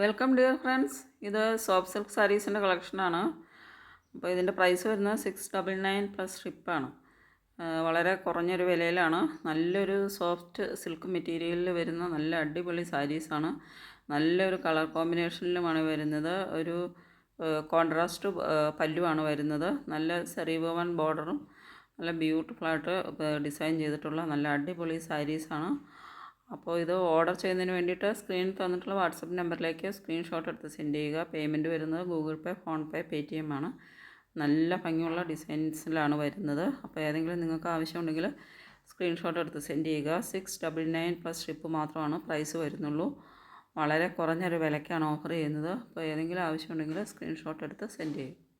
Welcome dear friends ഇത് soft silk സാരീസിന്റെ കളക്ഷനാണ് അപ്പോൾ ഇതിന്റെ പ്രൈസ് വരുന്നത് സിക്സ് ഡബിൾ നയൻ പ്ലസ് ഷിപ്പാണ് വളരെ കുറഞ്ഞൊരു വിലയിലാണ്. നല്ലൊരു സോഫ്റ്റ് സിൽക്ക് മെറ്റീരിയലിൽ വരുന്ന നല്ല അടിപൊളി സാരീസാണ് നല്ലൊരു കളർ കോമ്പിനേഷനിലുമാണ് വരുന്നത്. ഒരു കോൺട്രാസ്റ്റ് പല്ലുവാണ് വരുന്നത്. നല്ല സെറീവൻ ബോർഡറും നല്ല ബ്യൂട്ടിഫുള്ളായിട്ട് ഡിസൈൻ ചെയ്തിട്ടുള്ള നല്ല അടിപൊളി സാരീസാണ് അപ്പോൾ ഇത് ഓർഡർ ചെയ്യുന്നതിന് വേണ്ടിയിട്ട് സ്ക്രീനിൽ തന്നിട്ടുള്ള വാട്സപ്പ് നമ്പറിലേക്ക് സ്ക്രീൻഷോട്ട് എടുത്ത് സെൻഡ് ചെയ്യുക. പേയ്മെന്റ് വരുന്നത് Google Pay PhonePe pay T M ആണ്. നല്ല ഭംഗിയുള്ള ഡിസൈൻസിലാണ് വരുന്നത്. അപ്പോൾ ഏതെങ്കിലും നിങ്ങൾക്ക് ആവശ്യമുണ്ടെങ്കിൽ സ്ക്രീൻഷോട്ട് എടുത്ത് സെൻഡ് ചെയ്യുക. Six double nine plus ship മാത്രമാണ് പ്രൈസ് വരുന്നുള്ളൂ. വളരെ കുറഞ്ഞൊരു വിലയ്ക്കാണ് ഓഫർ ചെയ്യുന്നത്. അപ്പോൾ ഏതെങ്കിലും ആവശ്യമുണ്ടെങ്കിൽ സ്ക്രീൻഷോട്ട് എടുത്ത് സെൻഡ് ചെയ്യുക.